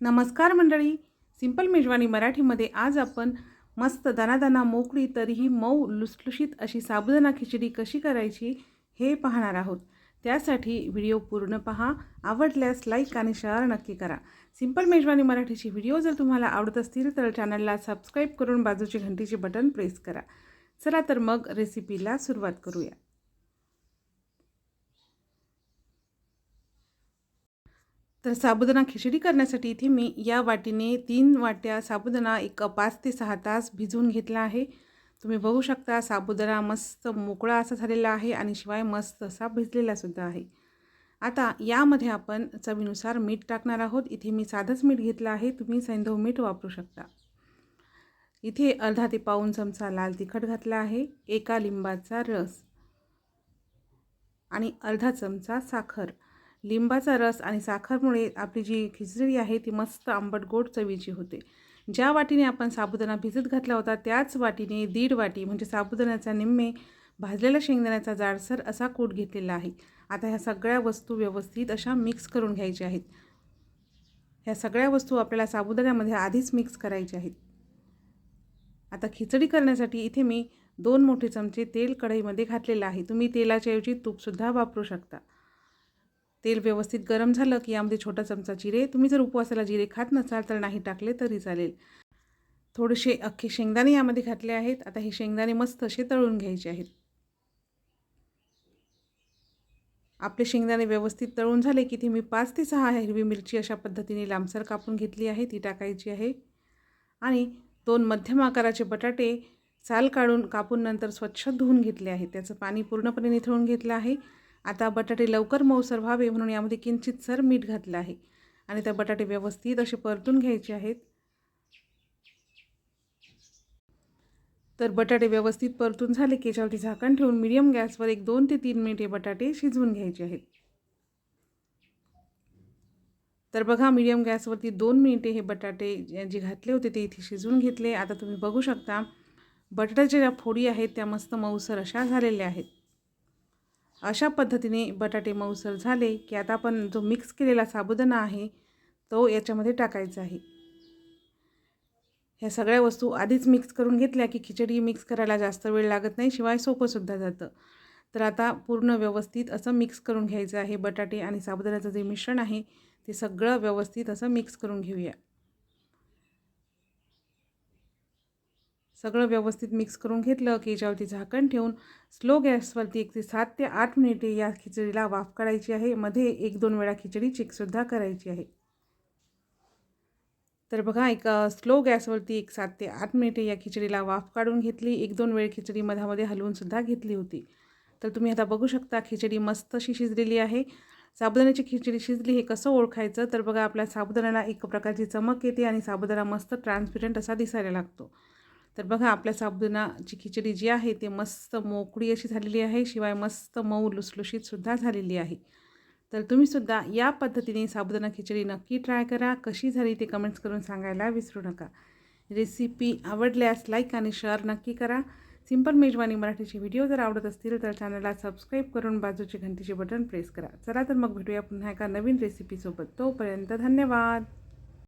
नमस्कार मंडळी. सिंपल मेजवानी मराठीमध्ये आज आपण मस्त दानादाना मोकळी तरीही मऊ लुसलुशीत अशी साबुदाणा खिचडी कशी करायची हे पाहणार आहोत. त्यासाठी व्हिडिओ पूर्ण पहा आवडल्यास लाईक आणि शेअर नक्की करा. सिंपल मेजवानी मराठीची व्हिडिओ जर तुम्हाला आवडत असतील तर चॅनलला सबस्क्राईब करून बाजूची घंटीचे बटन प्रेस करा. चला तर मग रेसिपीला सुरुवात करूया. तर साबुदाणा खिचडी करण्यासाठी इथे मी या वाटीने तीन वाट्या साबुदाणा एक पाच ते सहा तास भिजवून घेतला आहे. तुम्ही बघू शकता साबुदाणा मस्त मोकळा असा झालेला आहे आणि शिवाय मस्त असा भिजलेला सुद्धा आहे. आता यामध्ये आपण चवीनुसार मीठ टाकणार आहोत. इथे मी साधंच मीठ घेतलं आहे. तुम्ही सैंधव मीठ वापरू शकता. इथे अर्धा ते पाऊन चमचा लाल तिखट घातला आहे. एका लिंबाचा रस आणि अर्धा चमचा साखर. लिंबाचा रस आणि साखरमुळे आपली जी खिचडी आहे ती मस्त आंबट गोड चवीची होते. ज्या वाटीने आपण साबुदाणा भिजत घातला होता त्याच वाटीने दीड वाटी म्हणजे साबुदाण्याचा निम्मे भाजलेला शेंगदाण्याचा जाडसर असा कूट घेतलेला आहे. आता ह्या सगळ्या वस्तू व्यवस्थित अशा मिक्स करून घ्यायच्या आहेत. ह्या सगळ्या वस्तू आपल्याला साबुदाण्यामध्ये आधीच मिक्स करायच्या आहेत. आता खिचडी करण्यासाठी इथे मी दोन मोठे चमचे तेल कढईमध्ये घातलेलं आहे. तुम्ही तेलाच्याऐवजी तूपसुद्धा वापरू शकता. तेल व्यवस्थित गरम झालं की यामध्ये छोटा चमचा जिरे तुम्ही जर उपवासाला जिरे खात नसाल तर नाही टाकले तरी चालेल. थोडेसे अख्खे शेंगदाणे यामध्ये घातले आहेत. आता हे शेंगदाणे मस्त असे तळून घ्यायचे आहेत. आपले शेंगदाणे व्यवस्थित तळून झाले की ते मी पाच ते सहा हिरवी मिरची अशा पद्धतीने लांबसर कापून घेतली आहे. ती टाकायची आहे. आणि दोन मध्यम आकाराचे बटाटे साल काढून कापून नंतर स्वच्छ धुवून घेतले आहे त्याचं पाणी पूर्णपणे निथळून घेतलं आहे. आता बटाटे लवकर मऊसर व्हावे म्हणून यामध्ये किंचित सर मीठ घातलं आहे. आणि त्या बटाटे व्यवस्थित असे परतून घ्यायचे आहेत. तर बटाटे व्यवस्थित परतून झाले की याच्यावरती झाकण ठेवून मिडियम गॅसवर एक दोन ते तीन मिनिटे बटाटे शिजवून घ्यायचे आहेत. तर बघा मिडियम गॅसवरती दोन मिनिटे हे बटाटे जे घातले होते ते इथे शिजवून घेतले. आता तुम्ही बघू शकता बटाट्याच्या ज्या फोडी आहेत त्या मस्त मऊसर अशा झालेल्या आहेत. अशा पद्धतीने बटाटे मऊसर झाले की आता आपण जो मिक्स केलेला साबुदाणा आहे तो याच्यामध्ये टाकायचा आहे. ह्या सगळ्या वस्तू आधीच मिक्स करून घेतल्या की खिचडी मिक्स करायला जास्त वेळ लागत नाही शिवाय सोपंसुद्धा जातं. तर आता पूर्ण व्यवस्थित असं मिक्स करून घ्यायचं आहे बटाटे आणि साबुदाण्याचं जे मिश्रण आहे ते सगळं व्यवस्थित असं मिक्स करून घेऊया. सगळं व्यवस्थित मिक्स करून घेतलं की याच्यावरती झाकण ठेवून स्लो गॅसवरती एक ते सात ते आठ मिनिटे या खिचडीला वाफ काढायची आहे. मध्ये एक दोन वेळा खिचडी चेकसुद्धा करायची आहे. तर बघा एक स्लो गॅसवरती एक सात ते आठ मिनिटे या खिचडीला वाफ काढून घेतली. एक दोन वेळ खिचडी मधामध्ये हलवूनसुद्धा घेतली होती. तर तुम्ही आता बघू शकता खिचडी मस्त अशी शिजलेली आहे. साबुदाण्याची खिचडी शिजली हे कसं ओळखायचं? तर बघा आपल्या साबुदाण्याला एक प्रकारची चमक येते आणि साबुदाणा मस्त ट्रान्सपिरंट असा दिसायला लागतो. तर बघा आपल्या साबुदाणाची खिचडी जी आहे ते मस्त मोकळी अशी झालेली आहे. शिवाय मस्त मऊ लुसलुशीतसुद्धा झालेली आहे. तर तुम्हीसुद्धा या पद्धतीने साबुदाणा खिचडी नक्की ट्राय करा. कशी झाली ते कमेंट्स करून सांगायला विसरू नका. रेसिपी आवडल्यास लाईक आणि शेअर नक्की करा. सिंपल मेजवानी मराठीचे व्हिडिओ जर आवडत असतील तर चॅनलला सबस्क्राईब करून बाजूचे घंटीचे बटन प्रेस करा. चला तर मग भेटूया पुन्हा एका नवीन रेसिपीसोबत तोपर्यंत धन्यवाद!